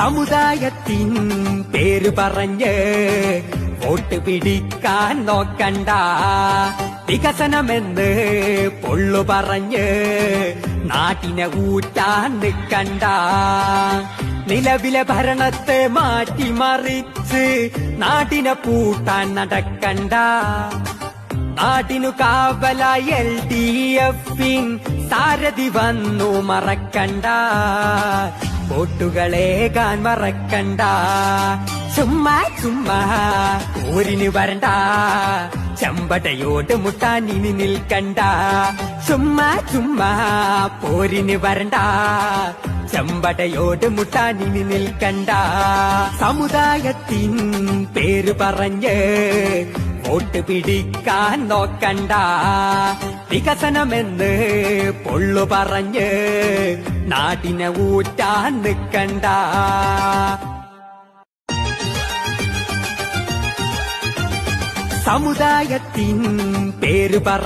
സമുദായത്തിൻ പേര് പറഞ്ഞ് വോട്ട് പിടിക്കാൻ നോക്കണ്ട. വികസനമെന്ന് പൊള്ളു പറഞ്ഞ് നാട്ടിനെ ഊറ്റാൻ നിൽക്കണ്ട. നിലവിലെ ഭരണത്തെ മാറ്റിമറിച്ച് നാട്ടിനെ പൂട്ടാൻ നടക്കണ്ട. നാട്ടിനു കാവല എൽ ഡി എഫിൻ സാരഥി വന്നു മറക്കണ്ട. വോട്ടുകളേകാൻ മറക്കണ്ട. ചുമ്മാ ചുമ്മാ ഊരിന് വരണ്ട. ചമ്പടയോട് മുട്ടാൻ ഇനി നിൽക്കണ്ട. ചുമ്മാ ചുമ്മാ പോരിന് വരണ്ട. ചമ്പടയോട് മുട്ടാൻ ഇനി നിൽക്കണ്ട. സമുദായത്തിൻ പേര് പറഞ്ഞ് വോട്ട് പിടിക്കാൻ നോക്കണ്ട. വികസനമെന്ന് പൊള്ളു പറഞ്ഞ് നാട്ടിനെ ഊറ്റാൻ നിൽക്കണ്ട സമുദായത്തിൻ പേര് പറ